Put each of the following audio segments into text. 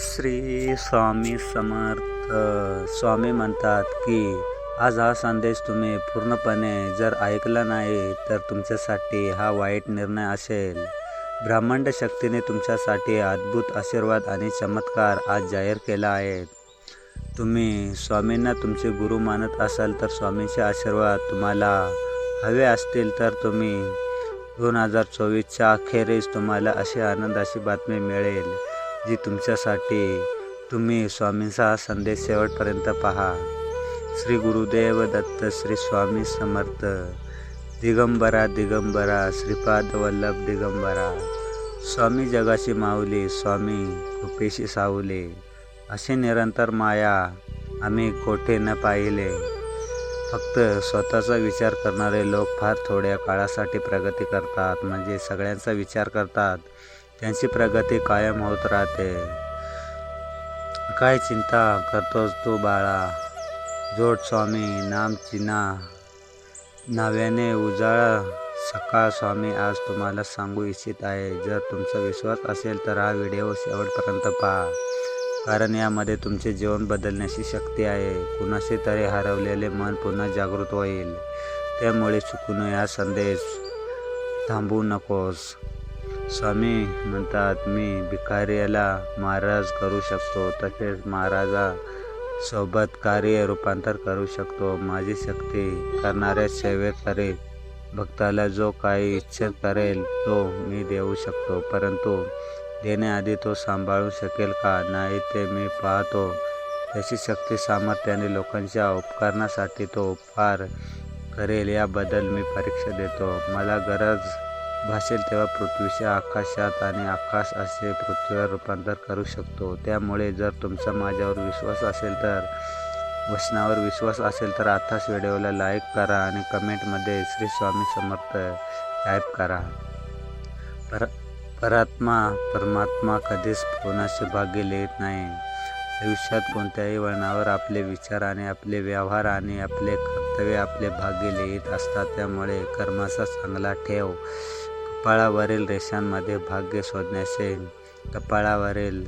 श्री स्वामी समर्थ स्वामी म्हणतात की आज हा संदेश तुम्ही पूर्णपणे जर ऐकला नाही तर तुमच्यासाठी हा वाईट निर्णय असेल. ब्रह्मांड शक्तीने तुमच्यासाठी अद्भुत आशीर्वाद आणि चमत्कार आज जाहीर केला आहे. तुम्ही स्वामींना तुमचे गुरु मानत असाल तर स्वामींचे आशीर्वाद तुम्हाला हवे असतील तर तुम्ही दोन हजार चोवीसच्या अखेरीस तुम्हाला अशी आनंदाची बातमी मिळेल. जी तुमच्यासाठी तुम्ही स्वामींचा हा संदेश शेवटपर्यंत पहा. श्री गुरुदेव दत्त श्री स्वामी समर्थ दिगंबरा दिगंबरा श्रीपाद वल्लभ दिगंबरा. स्वामी जगाशी माऊली स्वामी कृपेशी सावले. असे निरंतर माया आम्ही कोठे न पाहिले. फक्त स्वतःचा विचार करणारे लोक फार थोड्या काळासाठी प्रगती करतात म्हणजे सगळ्यांचा विचार करतात. त्यांची प्रगती कायम होत राहते. काय चिंता करतोस तू बाळा? जोड स्वामी नाम चिना नाव्याने उजाळा. सकाळ स्वामी आज तुम्हाला सांगू इच्छित आहे. जर तुमचा विश्वास असेल तर हा व्हिडिओ शेवटपर्यंत पहा. कारण यामध्ये तुमचे जीवन बदलण्याची शक्ती आहे. कुणाशी तरी हरवलेले मन पुन्हा जागृत होईल. त्यामुळे चुकून हा संदेश थांबवू नकोस. स्वामी म्हणतात मी भिकाऱ्याला महाराज करू शकतो तसेच महाराजा सोबत कार्य रूपांतर करू शकतो. माझी शक्ती करणाऱ्या सेवेकरी भक्ताला जो काही इच्छा करेल तो मी देऊ शकतो. परंतु देण्याआधी तो सांभाळू शकेल का? नाही ते मी पाहतो. त्याची शक्ती सामर्थ्याने लोकांच्या उपकरणासाठी तो उपकार करेल. याबद्दल मी परीक्षा देतो. मला गरज भासेल तेव्हा पृथ्वीच्या आकाशात आणि आकाश असे पृथ्वीवर रूपांतर करू शकतो. त्यामुळे जर तुमचा माझ्यावर विश्वास असेल तर वचनावर विश्वास असेल तर आताच व्हिडिओला लाईक करा आणि कमेंटमध्ये श्री स्वामी समर्थ टाईप करा. पर परात्मा परमात्मा कधीच कोणाचे भाग्य लिहित नाही. आयुष्यात कोणत्याही वळणावर आपले विचार आणि आपले व्यवहार आणि आपले कर्तव्य आपले भाग्य लिहित असतात. त्यामुळे कर्माचा चांगला ठेव कपाळावरील रेषांमध्ये भाग्य शोधण्याचे कपाळावरील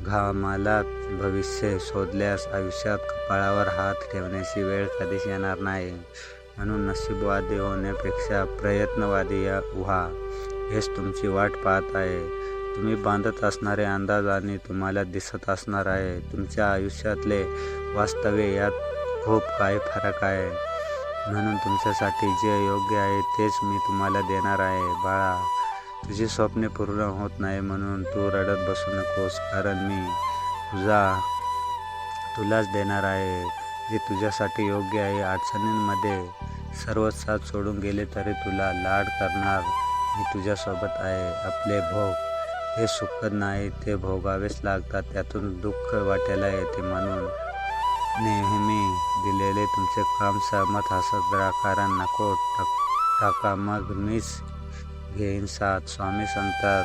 घामाला भविष्य शोधल्यास आयुष्यात कपाळावर हात ठेवण्याची वेळ कधीच येणार नाही. म्हणून नशीबवादी होण्यापेक्षा प्रयत्नवादी या व्हा. हेच तुमची वाट पाहत आहे. तुम्ही बांधत असणारे अंदाज आणि तुम्हाला दिसत असणार आहे. तुमच्या आयुष्यातले वास्तव्य यात खूप काही फरक आहे. म्हणून तुमच्यासाठी जे योग्य आहे तेच मी तुम्हाला देणार आहे. बाळा तुझी स्वप्ने पूर्ण होत नाही म्हणून तू रडत बसू नकोस कारण मी तुझा तुलाच देणार आहे. जे तुझ्यासाठी योग्य आहे अडचणींमध्ये सर्व साथ सोडून गेले तरी तुला लाड करणार मी तुझ्यासोबत आहे. आपले भोग हे सुखद नाही ते भोगावेच लागतात त्यातून दुःख वाटायला येते म्हणून. नेहमी दिलेले तुमचे काम सहमत हसत राहा कारण नको टाक टाका. मग मीच घेईन साथ. स्वामी सांगतात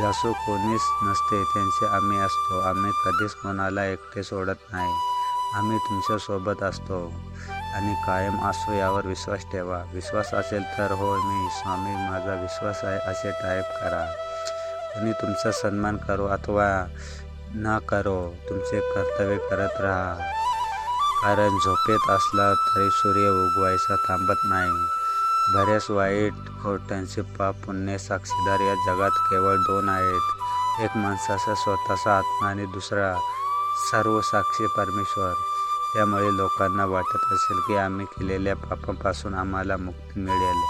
जासो कोणीच नसते त्यांचे आम्ही असतो. आम्ही कधीच कोणाला एकटे सोडत नाही. आम्ही तुमच्यासोबत असतो. आणि कायम असो यावर विश्वास ठेवा. विश्वास असेल तर हो मी. स्वामी माझा विश्वास आहे असे टाईप करा. कोणी तुमचा सन्मान करो अथवा ना करो तुमचे कर्तव्य करत राहा. कारण झोपेत असला तरी सूर्य उगवायचा थांबत नाही. बऱ्याच वाईट खोट्यांचे पाप पुण्य साक्षीदार या जगात केवळ दोन आहेत. एक माणसाचा स्वतःचा आत्मा आणि दुसरा सर्व साक्षी परमेश्वर. त्यामुळे लोकांना वाटत असेल की आम्ही केलेल्या पापापासून आम्हाला मुक्ती मिळेल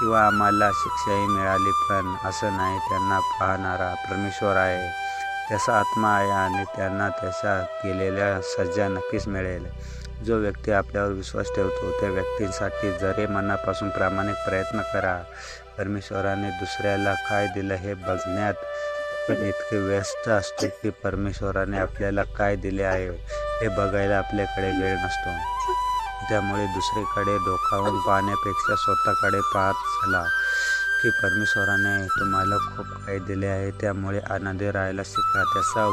किंवा आम्हाला शिक्षाही मिळाली पण असं नाही. त्यांना पाहणारा परमेश्वर आहे. त्याचा आत्मा आहे आणि त्यांना त्याच्या केलेल्या सज्जा नक्कीच मिळेल. जो व्यक्ती आपल्यावर विश्वास ठेवतो त्या व्यक्तींसाठी जरे मनापासून प्रामाणिक प्रयत्न करा. परमेश्वराने दुसऱ्याला काय दिलं हे बघण्यात पण इतके व्यस्त असतो की परमेश्वराने आपल्याला काय दिले आहे हे बघायला आपल्याकडे वेळ नसतो. त्यामुळे दुसरीकडे डोकावून पाहण्यापेक्षा स्वतःकडे पाहत चला. की परमेश्वराने तुम्हाला खूप काही दिले आहे. त्यामुळे आनंदी राहायला शिका. त्याचा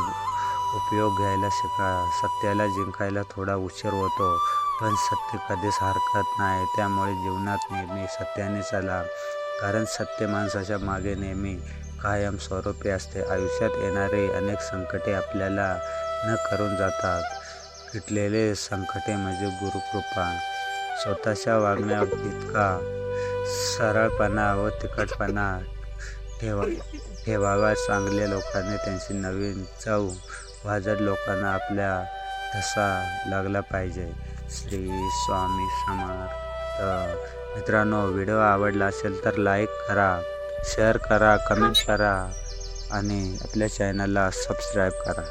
उपयोग घ्यायला शिका. सत्याला जिंकायला थोडा उशीर होतो पण सत्य कधीच हरकत नाही. त्यामुळे जीवनात नेहमी सत्याने चला. कारण सत्य माणसाच्या मागे नेहमी कायमस्वरूपी असते. आयुष्यात येणारे अनेक संकटे आपल्याला न करून जातात. फिटलेले संकटे म्हणजे गुरुकृपा. स्वतःच्या वागण्यात इतका सरळपणा व तिखटपणा ठेवा ठेवावा चांगल्या लोकांनी. त्यांची नवीन चव वाजत लोकांना आपल्या ठसा लागला पाहिजे. श्री स्वामी समर्थ. मित्रांनो व्हिडिओ आवडला असेल तर लाईक करा शेअर करा कमेंट करा आणि आपल्या चॅनलला सबस्क्राईब करा.